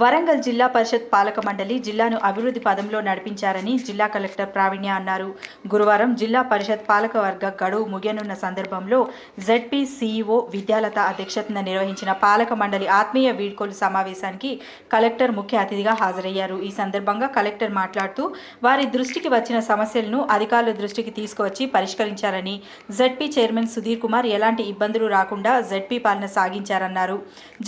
వరంగల్ జిల్లా పరిషత్ పాలక మండలి జిల్లాను అభివృద్ధి పదంలో నడిపించారని జిల్లా కలెక్టర్ ప్రావీణ్య అన్నారు. గురువారం జిల్లా పరిషత్ పాలకవర్గ గడువు ముగియనున్న సందర్భంలో జెడ్పీ సీఈఓ విద్యాలత అధ్యక్షతన నిర్వహించిన పాలక మండలి ఆత్మీయ వీడ్కోలు సమావేశానికి కలెక్టర్ ముఖ్య అతిథిగా హాజరయ్యారు. ఈ సందర్భంగా కలెక్టర్ మాట్లాడుతూ వారి దృష్టికి వచ్చిన సమస్యలను అధికారుల దృష్టికి తీసుకువచ్చి పరిష్కరించారని జెడ్పీ చైర్మన్ సుధీర్ కుమార్ ఎలాంటి ఇబ్బందులు రాకుండా జెడ్పీ పాలన సాగించారన్నారు.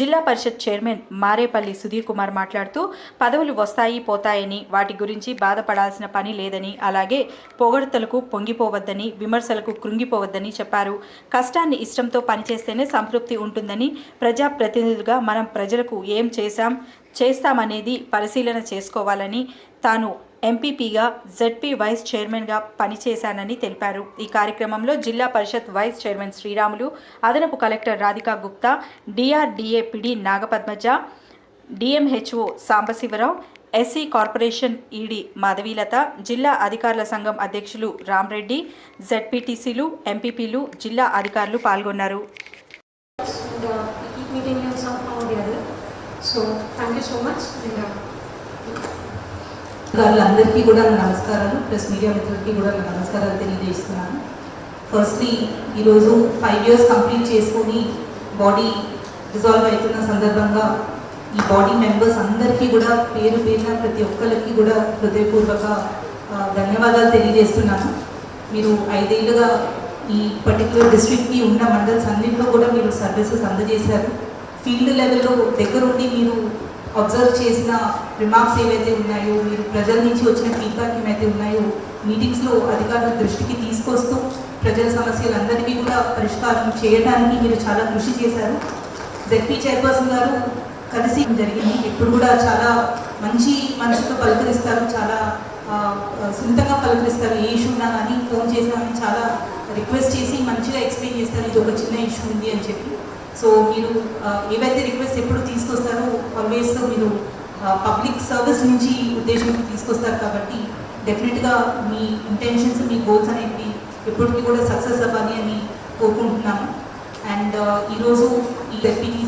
జిల్లా పరిషత్ చైర్మన్ మారేపల్లి సుధీర్ కుమార్ మాట్లాడుతూ పదవులు వస్తాయి పోతాయని వాటి గురించి బాధపడాల్సిన పని లేదని అలాగే పొగడ్తలకు పొంగిపోవద్దని విమర్శలకు కృంగిపోవద్దని చెప్పారు. కష్టాన్ని ఇష్టంతో పనిచేస్తేనే సంతృప్తి ఉంటుందని ప్రజాప్రతినిధులుగా మనం ప్రజలకు ఏం చేశాం చేస్తామనేది పరిశీలన చేసుకోవాలని తాను ఎంపీపీగా జెడ్పీ వైస్ చైర్మన్గా పనిచేశానని తెలిపారు. ఈ కార్యక్రమంలో జిల్లా పరిషత్ వైస్ చైర్మన్ శ్రీరాములు అదనపు collector Radhika Gupta DRDA PD Nagapadmaja DMHO Sambasivarao SC corporation ED Madhavilatha జిల్లా అధికారుల సంఘం అధ్యక్షులు రామ్రెడ్డి జెడ్పీటీసీలు ఎంపీపీలు జిల్లా అధికారులు పాల్గొన్నారు. వాళ్ళందరికీ కూడా నా నమస్కారాలు. ప్లస్ మీడియా మిత్రులకి కూడా నా నమస్కారాలు తెలియజేస్తున్నాను. ఫస్ట్లీ ఈరోజు ఫైవ్ ఇయర్స్ కంప్లీట్ చేసుకొని బాడీ డిజాల్వ్ అవుతున్న సందర్భంగా ఈ బాడీ మెంబర్స్ అందరికీ కూడా పేరు పేరున ప్రతి ఒక్కరికి కూడా హృదయపూర్వక ధన్యవాదాలు తెలియజేస్తున్నాను. మీరు ఐదేళ్ళుగా ఈ పర్టికులర్ డిస్ట్రిక్ట్కి ఉన్న మండల్స్ అన్నింటిలో కూడా మీరు సర్వీసెస్ అందజేశారు. ఫీల్డ్ లెవెల్లో దగ్గరుండి మీరు అబ్జర్వ్ చేసిన రిమార్క్స్ ఏవైతే ఉన్నాయో మీరు ప్రజల నుంచి వచ్చిన ఫీడ్బ్యాక్ ఏమైతే ఉన్నాయో మీటింగ్స్లో అధికారుల దృష్టికి తీసుకొస్తూ ప్రజల సమస్యలందరికీ కూడా పరిష్కారం చేయడానికి మీరు చాలా కృషి చేశారు. జెడ్పీ చైర్పర్సన్ గారు కలిసి జరిగింది? ఇప్పుడు కూడా చాలా మంచి మనసుతో పలకరిస్తారు చాలా సున్నితంగా పలకరిస్తారు. ఏ ఇష్యూ ఉన్నా కానీ ఫోన్ చేసినా కానీ చాలా రిక్వెస్ట్ చేసి మంచిగా ఎక్స్ప్లెయిన్ చేస్తారు ఇది ఒక చిన్న ఇష్యూ ఉంది అని చెప్పి. సో మీరు ఏవైతే రిక్వెస్ట్ ఎప్పుడు తీసుకొస్తారో ఆల్వేస్ మీరు పబ్లిక్ సర్వీస్ నుంచి ఉద్దేశం తీసుకొస్తారు కాబట్టి డెఫినెట్గా మీ ఇంటెన్షన్స్ మీ గోల్స్ అనేవి ఎప్పటికీ కూడా సక్సెస్ అవ్వాలి అని కోరుకుంటున్నాము అండ్ ఈరోజు ఈ డెప్యూటీ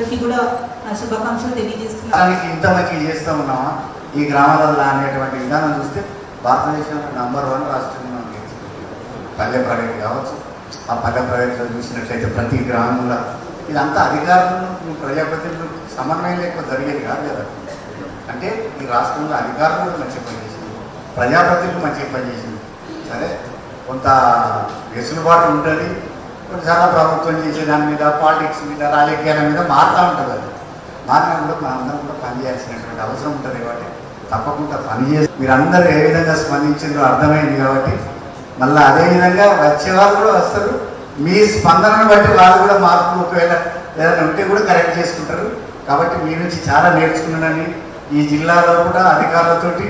అందరికీ కూడా నా శుభాకాంక్షలు తెలియజేస్తున్నాను. ఇంత మంచి చేస్తా ఉన్నామా? ఈ గ్రామాలలో అనేటువంటి విధానం చూస్తే భారతదేశంలో నంబర్ వన్ రాష్ట్రంగా మనం పల్లె ప్రగతి కావచ్చు ఆ పల్లె ప్రగతిలో చూసినట్లయితే ప్రతి గ్రామంలో ఇదంతా అధికారులను ప్రజాప్రతినిధులు సమన్వయం లేక జరిగేది కాదు కదా. అంటే ఈ రాష్ట్రంలో అధికారులు కూడా మంచిగా పనిచేసింది ప్రజాప్రతినిధులు మంచిగా పనిచేసింది. సరే కొంత వెసులుబాటు ఉంటుంది కొన్నిసార్లు ప్రభుత్వం చేసే దాని మీద పాలిటిక్స్ మీద రాజకీయాల మీద మారుతూ ఉంటుంది అది. మారినప్పుడు మనందరం కూడా పనిచేయాల్సినటువంటి అవసరం ఉంటుంది కాబట్టి తప్పకుండా పని చేసి మీరందరూ ఏ విధంగా స్పందించిందో అర్థమైంది కాబట్టి మళ్ళీ అదే విధంగా వచ్చే వాళ్ళు కూడా వస్తారు. మీ స్పందనను బట్టి వాళ్ళు కూడా మార్పు ఒకవేళ ఏదైనా ఉంటే కూడా కరెక్ట్ చేసుకుంటారు. కాబట్టి మీ నుంచి చాలా నేర్చుకున్నానని ఈ జిల్లాలో కూడా అధికారులతోటి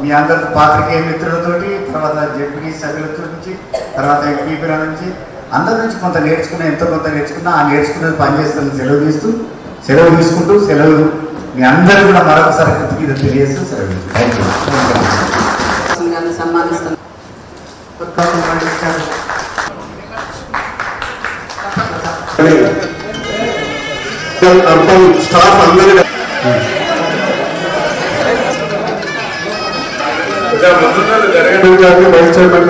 మీ అందరి పాత్రికేయ మిత్రులతోటి తర్వాత జడ్పీ సభ్యులతో నుంచి తర్వాత ఎంపీపీల నుంచి అందరి నుంచి కొంత నేర్చుకున్న ఎంతో కొంత నేర్చుకున్నా ఆ నేర్చుకున్నది పనిచేస్తున్న సెలవు తీస్తూ సెలవు తీసుకుంటూ సెలవు మీ అందరూ కూడా మరొకసారి కృతజ్ఞత తెలియజేస్తూ సెలవు థ్యాంక్ యూ గారిని సన్మానిస్తున్నాను అర్థం స్టాఫ్ అందరి జరగడం వైస్ చైర్మన్